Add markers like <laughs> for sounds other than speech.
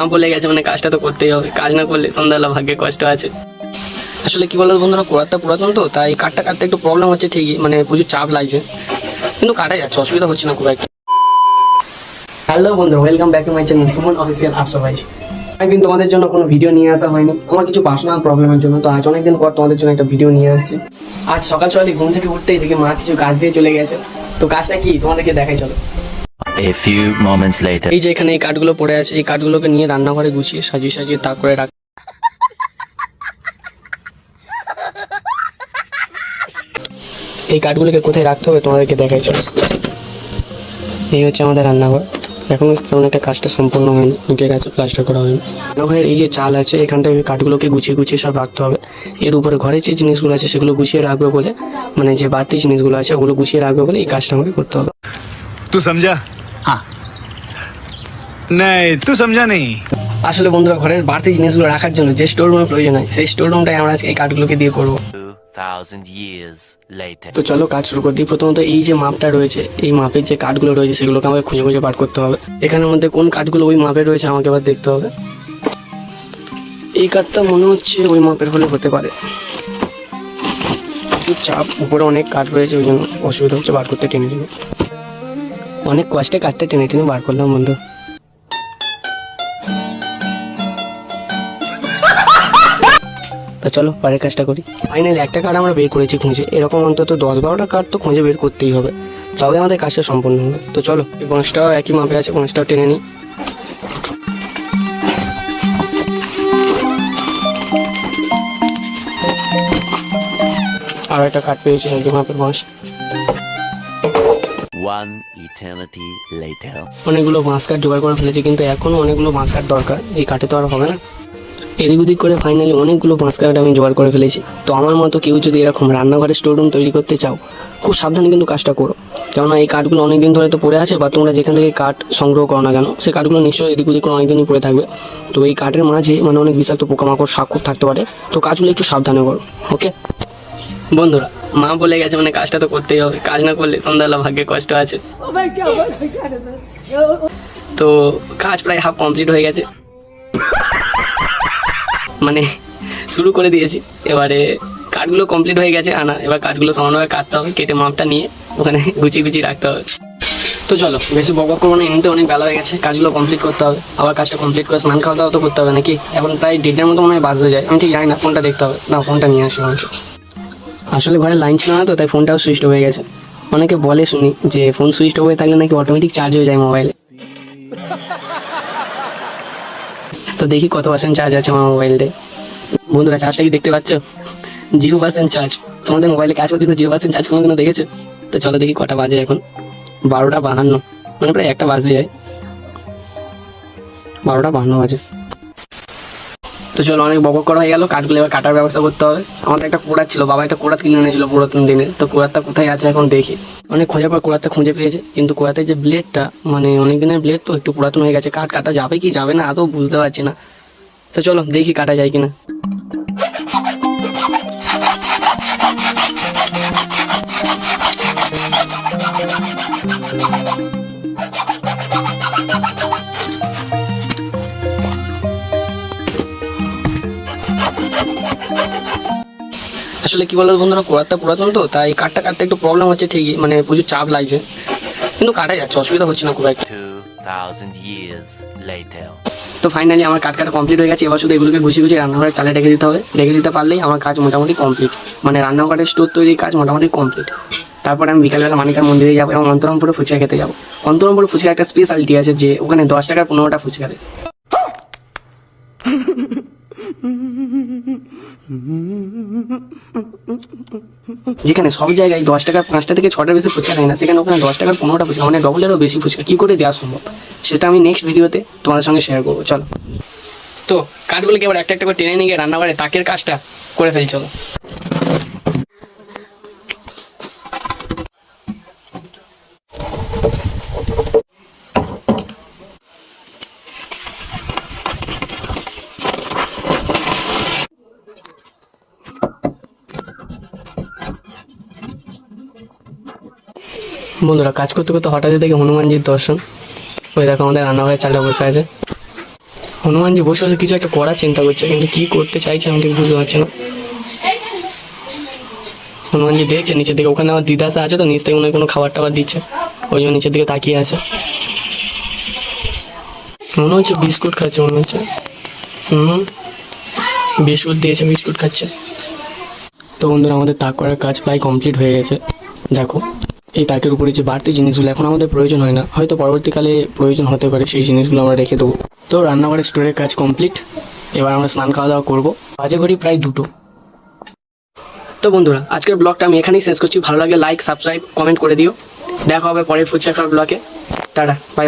মা বলে গেছে মানে কাজটা তো করতেই হবে। কাজ না করলে সন্ধ্যাবেলা ভাগ্যে কষ্ট আছে। আসলে কি বলতো বন্ধুরা, কোয়ারটা পুরাতন তো, তাই কাঠটা কাটতে একটু প্রবলেম হচ্ছে ঠিকই মানে প্রচুর চাপ লাগছে। কিন্তু কাটা যাচ্ছে, অসুবিধা হচ্ছে না খুব একটা। হ্যালো বন্ধু welcome back to my channel Suman official আটশো বাইশ একদিন তোমাদের জন্য কোনো ভিডিও নিয়ে আসা হয়নি। আমার কিছু পার্সোনাল প্রবলেমের জন্য, তো আজ অনেকদিন পর তোমাদের জন্য একটা ভিডিও নিয়ে আসছি। আজ সকাল সকালে ঘুম থেকে উঠতেই দেখি মা কিছু গাছ দিয়ে চলে গেছে। তো গাছটা কি? তোমাদেরকে দেখাই, চলো। A few moments later. এই যে এখানে এই কাঠগুলো পড়ে আছে এই কাঠগুলোকে নিয়ে রান্নাঘরে গুছিয়ে সাজিয়ে সাজিয়ে তাক করে রাখ এই কাঠগুলোকে কোথায় রাখতে হবে তোমাদেরকে দেখাই চলো। এই হচ্ছে আমাদের রান্নাঘর। এখনও তেমন একটা কাজটা সম্পূর্ণ হয়নি ইটের কাছে প্লাস্টার করা হয়নি। রান্নাঘরের এই যে চাল আছে এখানটায় ওই কাঠগুলোকে গুছিয়ে গুছিয়ে সব রাখতে হবে। এর উপরে ঘরে যে জিনিসগুলো আছে সেগুলো গুছিয়ে রাখবে বলে মানে যে বাড়তি জিনিসগুলো আছে ওগুলো গুছিয়ে রাখবে বলে এই কাজটা আমাকে করতে হবে। তুই সমঝা हाँ नहीं तू समझा नहीं আসলে বন্ধুরা ঘরের বাড়তি জিনিসগুলো রাখার জন্য যে স্টোর রুমের প্রয়োজন হয় সেই স্টোর রুমটাই আমরা আজকে এই কাঠগুলোকে দিয়ে করবো Two thousand years later. তো চলো কাজ শুরু করে দিই প্রথমত এই যে মাপটা রয়েছে এই মাপের যে কাঠগুলো রয়েছে সেগুলোকে আমাকে খুঁজে খুঁজে বার করতে হবে এখানের মধ্যে কোন কাঠগুলো ওই মাপে রয়েছে আমাকে এবার দেখতে হবে এই কাঠটা মনে হচ্ছে ওই মাপের হলে হতে পারে একটু চাপ উপরে অনেক কাঠ রয়েছে ওই জন্য অসুবিধা হচ্ছে বার করতে টেনে টেনে অনেক কষ্টে কাঠটা টেনে টেনে বার করলাম, বন্ধু। তা চলো, পরের কাজটা করি। ফাইনালি একটা কার্ড আমরা বের করেছি খুঁজে। এরকম অন্তত দশ বারোটা কার্ড তো খুঁজে বের করতেই হবে। তবে আমাদের কাজটা সম্পূর্ণ হবে। তো চলো, এই বাঁশটাও একই মাপে আছে বাঁশটাও টেনে নিই। আর একটা কাঠ পেয়েছি একই মাপের বাঁশ One eternity later. অনেকগুলো বাঁশ কাঠ জোগাড় করে ফেলেছি, কিন্তু এখনও অনেকগুলো বাঁশ কাঠ দরকার। এই কাঠে তো আর হবে না। এদিক ওদিক করে ফাইনালি অনেকগুলো বাঁশ কাঠ আমি জোগাড় করে ফেলেছি। তো আমার মতো কেউ যদি এরকম রান্নাঘরে স্টোর রুম তৈরি করতে চাও, খুব সাবধানে কিন্তু কাজটা করো। কেননা এই কাঠগুলো অনেকদিন ধরে তো পড়ে আছে, বা তোমরা যেখান থেকে কাঠ সংগ্রহ করো না কেন, সেই কাঠগুলো নিশ্চয়ই এদিক ওদিক করে অনেকদিনই পড়ে থাকবে। তো এই কাঠের মাঝে মানে অনেক বিষাক্ত পোকামাকড় সাক্ষর থাকতে পারে। তো কাজগুলো একটু সাবধানে করো ওকে বন্ধুরা মা বলে গেছে মানে কাজটা তো করতেই হবে। কাজ না করলে সন্ধ্যাবেলা ভাগ্যে কষ্ট আছে। তো কাজ প্রায় হাফ কমপ্লিট হয়ে গেছে। মানে শুরু করে দিয়েছি। এবারে কাঠগুলো কমপ্লিট হয়ে গেছে। আনা এবার কাঠগুলো সমানভাবে কাটতে হবে, কেটে মাপটা নিয়ে ওখানে গুছিয়ে গুছিয়ে রাখতে হবে। তো চলো, বেশি বক করব না এমনিতে অনেক বেলা হয়ে গেছে। কাজগুলো কমপ্লিট করতে হবে। আবার কাজটা কমপ্লিট করে স্নান খাওয়া দাওয়া তো করতে হবে নাকি? এখন প্রায় দেড়টার মতো মনে হয় বাজতে যায়। আমি ঠিক জানি না ফোনটা দেখতে হবে। না ফোনটা নিয়ে আসি আসলে ঘরে লাইন ছিল না তো, তাই ফোনটাও সুইচ হয়ে গেছে। অনেকে বলে শুনি যে ফোন সুইচ হয়ে থাকলে নাকি অটোমেটিক চার্জ হয়ে যায় মোবাইলে তো দেখি কত পার্সেন্ট চার্জ আছে আমার মোবাইলটায় বন্ধুরা চার্জটা কি দেখতে পাচ্ছ? জিরো পার্সেন্ট চার্জ তোমাদের মোবাইলে কাজ করতে জিরো পার্সেন্ট চার্জ কোনো দেখেছ? তো চলো দেখি কটা বাজে এখন। বারোটা বাহান্ন। মানে প্রায় একটা বাজে যায় বারোটা বাহান্ন বাজে। তো চলো, অনেক বকর করা হয়ে গেল, কাঠগুলো এবার কাটার ব্যবস্থা করতে হবে। আমাদের একটা কোড়ার ছিল, বাবা একটা কোড়াত কিনে এনেছিল পুরাতন দিনে। তো কোড়াতটা কোথায় আছে এখন দেখি। অনেক খোঁজার পর কোড়াতটা খুঁজে পেয়েছে, কিন্তু কোড়াতে যে ব্লেডটা মানে অনেক দিনের ব্লেড তো, একটু পুরাতন হয়ে গেছে। কাঠ কাটা যাবে কি যাবে না, আদৌ বুঝতে পারছি না। তো চলো, দেখি কাটা যায় কিনা। আসলে কি বলতো বন্ধুরা কোড়াতটা পুরাতন তো তাই কাঠটা কাটতে একটু প্রবলেম হচ্ছে ঠিকই মানে প্রচুর চাপ লাগছে। কিন্তু কাটা যাচ্ছে অসুবিধা হচ্ছে না খুব একটা। তো ফাইনালি আমার কাট কাটা কমপ্লিট হয়ে গেছে এবার শুধু এগুলোকে গুছিয়ে গুছিয়ে রান্নাঘরে চালে রেখে দিতে হবে। রেখে দিতে পারলেই আমার কাজ মোটামুটি কমপ্লিট মানে রান্নাঘরের স্টোর তৈরির কাজ মোটামুটি কমপ্লিট তারপরে আমি বিকালবেলা মানিকার মন্দিরে যাব এবং অন্তরমপুরে ফুচকা খেতে যাব। অন্তরমপুরে ফুচকা একটা স্পেশালিটি আছে যে ওখানে দশ টাকার পনেরোটা ফুচকা দেয়। <laughs> যেখানে সব জায়গায় দশ টাকা, পাঁচটা থেকে ছটার বেশি ফুচকা দেয় না, সেখানে ওখানে দশ টাকার পনেরোটা ফুচকা মানে ডবলেরও বেশি ফুচকা। কী করে দেওয়া সম্ভব? সেটা আমি নেক্সট ভিডিওতে তোমাদের সঙ্গে শেয়ার করব। চলো। তো কাঠগুলোকে এবার একটা একটা করে টেনে নিয়ে গিয়ে রান্নাঘরে তাকের কাজটা করে ফেলি, চলো। বন্ধুরা, কাজ করতে করতে হঠাৎ দেখে হনুমানজির দর্শন। ওই দেখো আমাদের রান্নাঘরের চালটা বসে আছে। হনুমানজি বসে বসে কিছু একটা করার চিন্তা করছে, কিন্তু কি করতে চাইছে আমি ঠিক বুঝতে পারছি না। হনুমানজি দেখছে, নিচের দিকে ওখানে আমার দিদাসা আছে তো, নিচ থেকে মনে হয় কোনো খাবার টাবার দিচ্ছে। ওই জন্য নিচের দিকে তাকিয়ে আছে। মনে হচ্ছে বিস্কুট খাচ্ছে, মনে হচ্ছে। হুম, বিস্কুট দিয়েছে, বিস্কুট খাচ্ছে। তো বন্ধুরা, আমাদের তাক করার কাজ প্রায় কমপ্লিট হয়ে গেছে। দেখো। এই তাকের উপরে যে বাড়তি জিনিসগুলো এখন আমাদের প্রয়োজন হয় না। হয়তো পরবর্তীকালে প্রয়োজন হতে পারে সেই জিনিসগুলো আমরা রেখে দেবো। তো রান্নাঘরের স্টোরের কাজ কমপ্লিট। এবার আমরা স্নান খাওয়া দাওয়া করব। বাজে ঘড়ি প্রায় দুটো। তো বন্ধুরা, আজকের ব্লগটা আমি এখানেই শেষ করছি। ভালো লাগলে লাইক সাবস্ক্রাইব কমেন্ট করে দিও। দেখা হবে পরের ফুচকা ব্লগে। Tata bye